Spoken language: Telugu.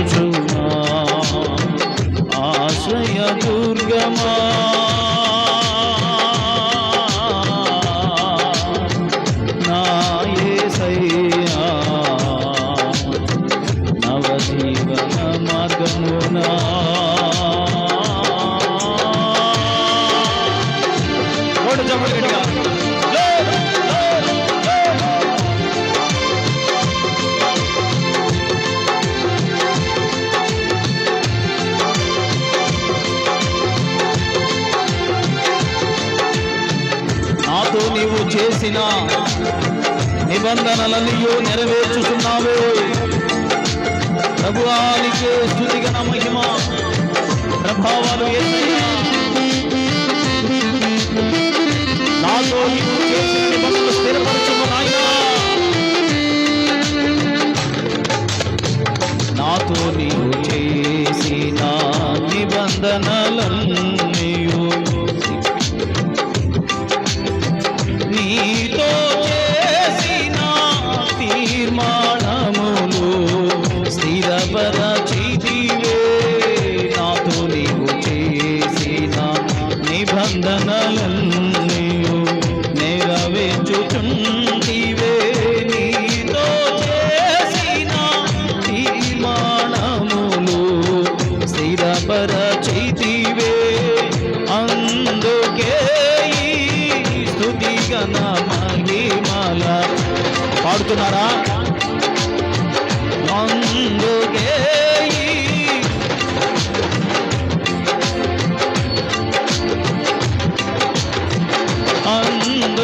నెరవేర్చునా ఆశ్రయ దుర్గమా? నవజీవన మార్గమునా? గట్టిగా. చేసిన నిబంధనలన్నీయు నెరవేర్చుతున్నావే ప్రభువానికే స్థుతిగణ మహిమ ప్రభావాలు నాతో నీవు నాయనా. నాతో నీవు చేసిన నిబంధనలన్నీయు తీర్మానములు స్థిరపరచితివే నాతో నీవు చేసిన నిబంధనలన్నీయు నెరవేర్చుచుంటివే నీతో చేసిన తీర్మానములు స్థిరపరచితివే అందుకే ఈ గణ మహిమల. పాడుతున్నారా?